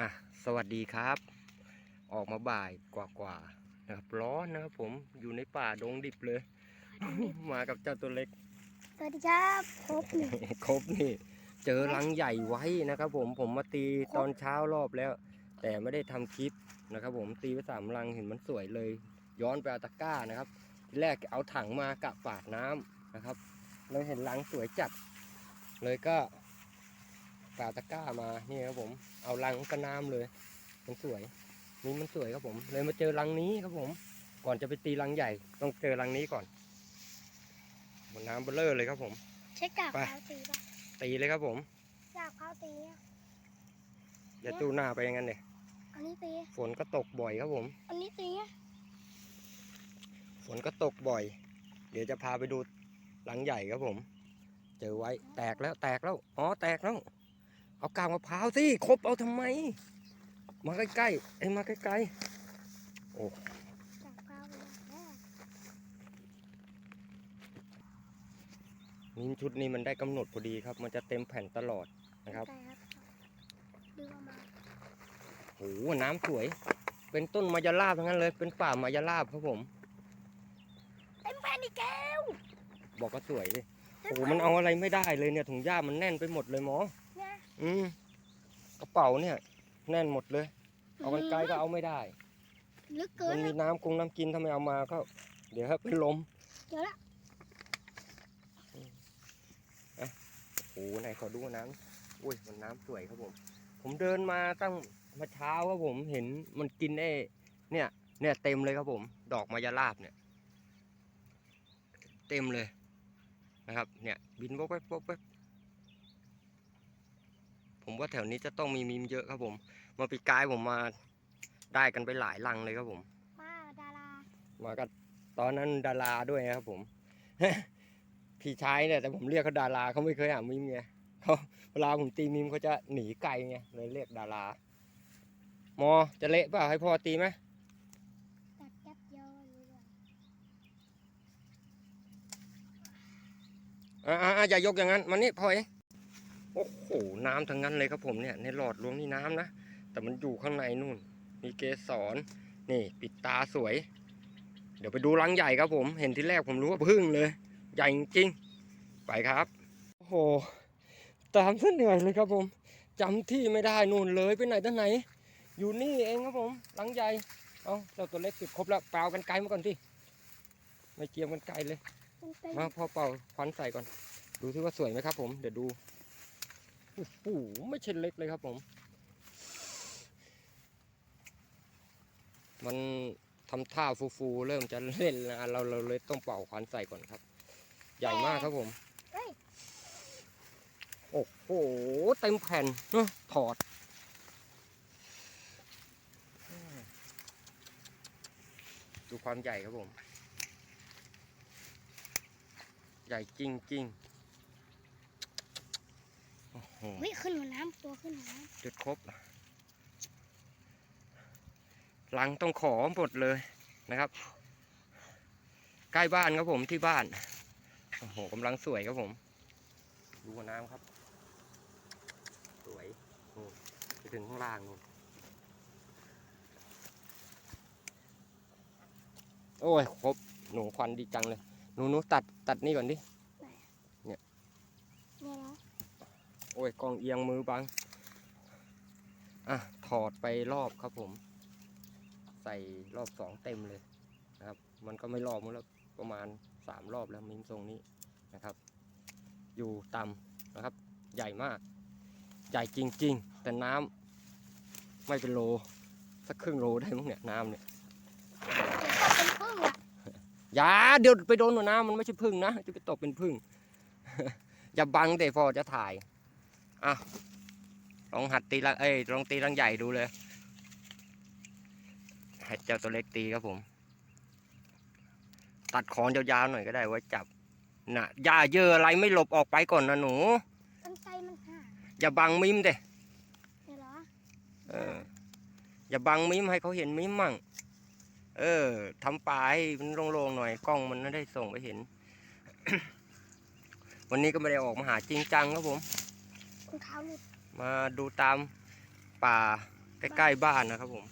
อะสวัสดีครับ ออกมาบ่ายกว่าๆนะครับร้อนนะครับผมอยู่ในป่าดงดิบเลย มากับเจ้าตัวเล็ก สวัสดีครับครบหนึ่งครบนี่ เจอรังใหญ่ไว้นะครับผมผมมาตีตอนเช้ารอบแล้ว แต่ไม่ได้ทำคลิปนะครับผมตีไปสามรังเห็นมันสวยเลย ย้อนไปเอาตะกร้านะครับทีแรกเอาถังมากะปาดน้ำนะครับเลยเห็นรังสวยจัดเลยก็ กาตะกร้ามานี่ครับผมเอารังกระน้ำเลย มันสวยนี่มันสวยครับผม เลยมาเจอรังนี้ครับผม ก่อนจะไปตีรังใหญ่ ต้องเจอรังนี้ก่อนบนน้ำเบลเลอร์เลยครับผมเช็คกาบไปเขาตีป่ะตีเลยครับผมกาบเขาตีอะอย่าตู้หน้าไปอย่างนั้นเลยอันนี้ตีอะฝนก็ตกบ่อยครับผม อันนี้ตีอะฝนก็ตกบ่อย เดี๋ยวจะพาไปดูหลังใหญ่ครับผม เจอไว้แตกแล้วแตกแล้ว อ๋อแตกแล้ว เอากางมะพร้าวสิครบเอาทำไม มาใกล้ๆเอ้ยมาใกล้ๆโอ้กาบเขาไปแล้วมินชุดนี้มันได้กำหนดพอดีครับ มันจะเต็มแผ่นตลอดนะครับใช่ครับดึงออกมาโอ้โหน้ำสวย เป็นต้นมายาลาบทั้งนั้นเลย เป็นป่ามายาลาบครับผม เต็มแผ่นอีกแก้ว บอกก็สวยเลยโอ้โหมันเอาอะไรไม่ได้เลยเนี่ยถุงหญ้ามันแน่นไปหมดเลยหมอเนี่ย อืมกระเป๋าเนี่ย แน่นหมดเลย เอาไว้ไกลก็เอาไม่ได้ ลึกเกิมันนมีอะน้ำกงน้ำกินถ้าไม่เอามาก็ เดี๋ยวครับเป็นลมเดี๋ยวละโอ้โหไหนขอดูน้ำอุ้ยมันน้ำสวยครับผม ผมเดินมาตั้งมาเช้าครับผมเห็นมันกินไอ้เนี่ย เนี่ยเต็มเลยครับผม ดอกมายาลาบเนี่ย เต็มเลยนะครับ เนี่ย บินวบแวบวบแวบผม ว่าแถวนี้จะต้องมีมีมเยอะครับผมเมาปีกายผมมาได้กันไปหลายลังเลยครับผมป้าดารามากับตอนนั้นดาราด้วยนะครับผม พี่ชายเนี่ยแต่ผมเรียกเขาดาราเขาไม่เคยหามิมไงเขาเวลาผมตีมิมเขาจะหนีไกลไงเลยเรียกดารามอจะเละเปล่าให้พ่อตีไหมตัดยับเยอะเลยอะอ่าอ่าอย่ายกอย่างนั้นมานี่พ่อเอง โอ้โหน้ำทั้งนั้นเลยครับผมเนี่ยในหลอดรวงนี่น้ำนะ แต่มันอยู่ข้างในนู่น มีเกสรนี่ปิดตาสวย เดี๋ยวไปดูรังใหญ่ครับผม เห็นที่แรกผมรู้ว่าพึ่งเลย ใหญ่จริงๆไปครับ โอ้โห ตามเส้นเหนื่อยเลยครับผมจำที่ไม่ได้นู่นเลยไปไหนตั้งไหน อยู่นี่เองครับผมรังใหญ่เอาเจ้าตัวเล็กสุดครบแล้วเปล่ากันไกลมาก่อนที่ไม่เกียมกันไกลเลยมันเป็นมาพอเป่าควันใส่ก่อน ดูที่ว่าสวยไหมครับผม เดี๋ยวดู โอ้โหไม่ใช่เล็กเลยครับผม มันทำท่าฟูๆเริ่มจะเล่นแล้วเราเราเลยต้องเป่าควันใส่ก่อนครับ ใหญ่มากครับผมโอ้โหเต็มแผ่นเนอะถอดดูความใหญ่ครับผม ใหญ่จริงจริงๆ โอ้โหเฮ้ยขึ้นหัวน้ำตัวขึ้นหัวน้จุดครบลังต้องขอหมดเลยนะครับ ใกล้บ้านครับผมที่บ้านโอ้โหกำลังสวยครับผม ดูหัวน้ำครับ สวยนู่นไปถึงข้างล่างนู่นโอ้ยครบหนูควันดีจังเลย หนูหนูตัดตัดนี่ก่อนดิำเนี่ยเหรอ โอ้ยกล้องเอียงมือบัง อะ ถอดไปรอบครับผม ใส่รอบสองเต็มเลยนะครับ มันก็ไม่รอบมันแล้วประมาณสามรอบแล้วมินทรงนี้นะครับ อยู่ต่ำนะครับ ใหญ่มาก ใหญ่จริง ๆ แต่น้ำไม่เป็นโล สักครึ่งโลได้มั้งเนี่ยน้ำเนี่ยเดี๋ยวก็เป็นพึ่งอะอย่าเดี๋ยวไปโดนหัวน้ำมันไม่ใช่พึ่งนะจะไปตกเป็นพึ่งอย่าบังเดี๋ยวพอจะถ่าย อะลองหัดตีละเอ้ยลองตีรังใหญ่ดูเลยให้เจ้าตัวเล็กตีครับผม ตัดคอนยาวๆหน่อยก็ได้ไว้จับน่ะหญ้าเยอะอะไรไม่หลบออกไปก่อนนะหนูต้นไทรมันห่างอย่าบังมิมเด้เหรอเอออย่าบังมิมให้เขาเห็นมิมมั่งเออทำป่าให้มันโล่งๆหน่อยกล้องมันไม่ได้ส่งไปเห็น วันนี้ก็ไม่ได้ออกมาหาจริงจังครับผม รองเท้าหลุดมาดูตามป่าใกล้ๆบ้านนะครับผม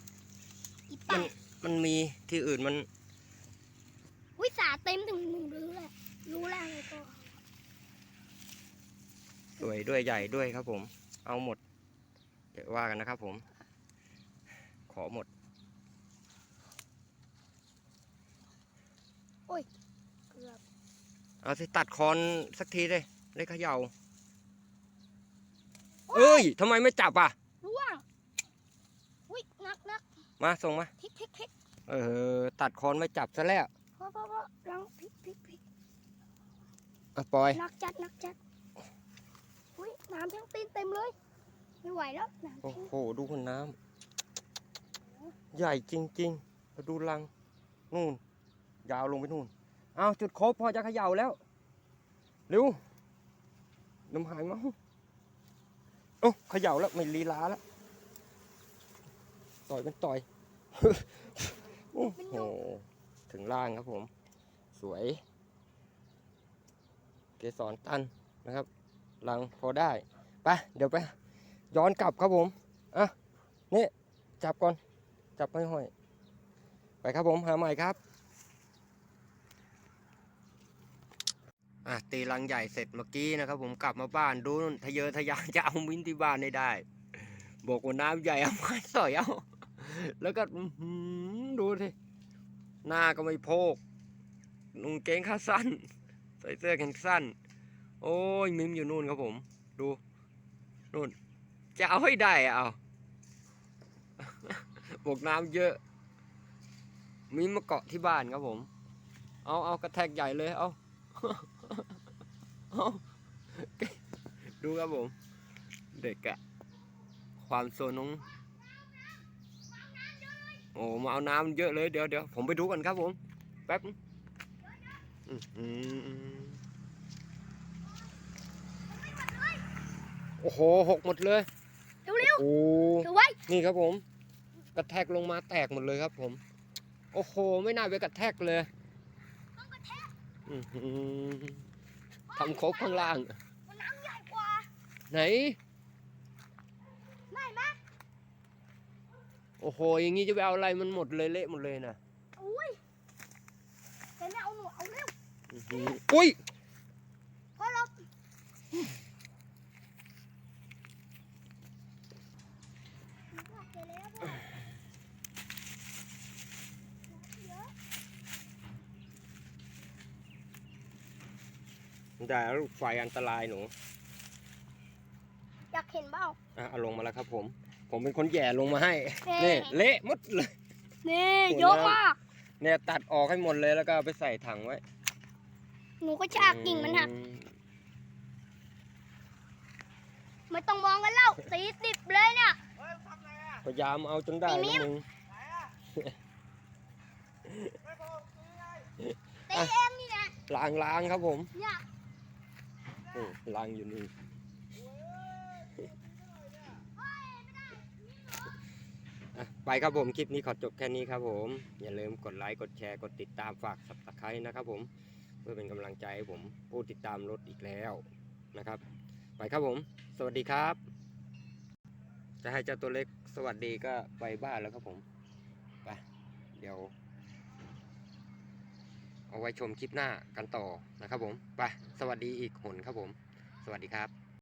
อีมัป่านมันมีที่อื่นมันวิสาเต็มถึงหนึ่งรู้เลยรู้แล้วไงก็สวยด้วยใหญ่ด้วยครับผม เอาหมดเดี๋ยวว่ากันนะครับผม ขอหมดเกือบเอาสิตัดคอนสักทีเลยเลยเขย่า เอ้ยทำไมไม่จับอะร่วงอุ้ยนักนักมาส่งมาพลิกพลิกพลิกเออตัดคอนไม่จับซะแล้วพ่อพ่อพ่อลองพลิกพลิกพลิกอะปล่อยนักจัดนักจัดอุ้ยน้ำทั้งตีนเต็มเลยไม่ไหวแล้วน้ำโอ้แข็งโหดูคนน้ำใหญ่จริงๆมาดูรังนู่น ยาวลงไปนู่นเอาจุดครบพอจะเขย่าแล้วเร็วน้ำหายมั้ง โอ้าเขย่าแล้วไม่ลีลาแล้ว ต่อยเป็นต่อย โอ้โห ถึงล่างครับผม สวย เกสรตันนะครับรังพอได้ ไป เดี๋ยวไป ย้อนกลับครับผม อะ นี่ จับก่อน จับไม่ห้อย ไปครับผม หาใหม่ครับ อะตีรังใหญ่เสร็จเมื่อกี้นะครับ ผมกลับมาบ้านดูทะเยอทะยานจะเอามิ้นที่บ้านให้ได้บอกว่าน้ำใหญ่เอาไม้สอยเอา แล้วก็ดูสิหน้าก็ไม่โพกนุ่งเกงขาสั้น ใส่เสื้อแขนสั้น โอ้ยมิมอยู่นู่นครับผม ดูนู่น จะเอาให้ได้เอาบอกน้ำเยอะ มิมมาเกาะที่บ้านครับผม เอาเอากระแทกใหญ่เลยเอาเอา ดูครับผม เด็กอะความโซนน้องโอ้มาเอาน้ำเยอะเลยเดี๋ยวเดี๋ยวผมไปดูกันครับผม แป๊บอื้อหือโอ้โหหกหมดเลยเร็วเร็วโอ้ๆถือไว้นี่ครับผม กระแทกลงมาแตกหมดเลยครับผม โอ้โห ไม่น่าไปกระแทกเลยอื้อหือทำครบข้างล่าง มันน้ำใหญ่กว่า ไหน ได้ไหมโอ้โห อย่างงี้จะไปเอาอะไรมันหมดเลยเละหมดเลยนะอุ้ยเห็นไหมเอาหนูเอาเร็ว อื้อหืออุ้ย พอเราเจอแล้วพ่อเยอะ ได้แล้วลูกไฟอันตรายหนู อยากเห็นเปล่าอะเอาลงมาแล้วครับผม ผมเป็นคนแหย่ลงมาให้เอ๊ะนี่เละหมดเลยนี่โอ้ยเยอะมากเนี่ยตัดออกให้หมดเลยแล้วก็เอาไปใส่ถังไว้ หนูก็ชากกิ่งมันหักอืมไม่ต้องมองกันแล้วสีติดเลยเนี่ยพยายามเอาจนได้มีนะมิ้มึมงตีเองนี่นะล้างล้างครับผม เนี่ยอืมล้างอยู่นี่อะไปครับผมคลิปนี้ขอจบแค่นี้ครับผม อย่าลืมกดไลค์กดแชร์กดติดตามฝากสับตะไคร้นะครับผม เพื่อเป็นกำลังใจให้ผมผู้ติดตามรถอีกแล้วนะครับ ไปครับผม สวัสดีครับ จะให้เจ้าตัวเล็กสวัสดีก็ไปบ้านแล้วครับผม ไป เดี๋ยว เอาไว้ชมคลิปหน้ากันต่อนะครับผม ไป สวัสดีอีกหนครับผม สวัสดีครับ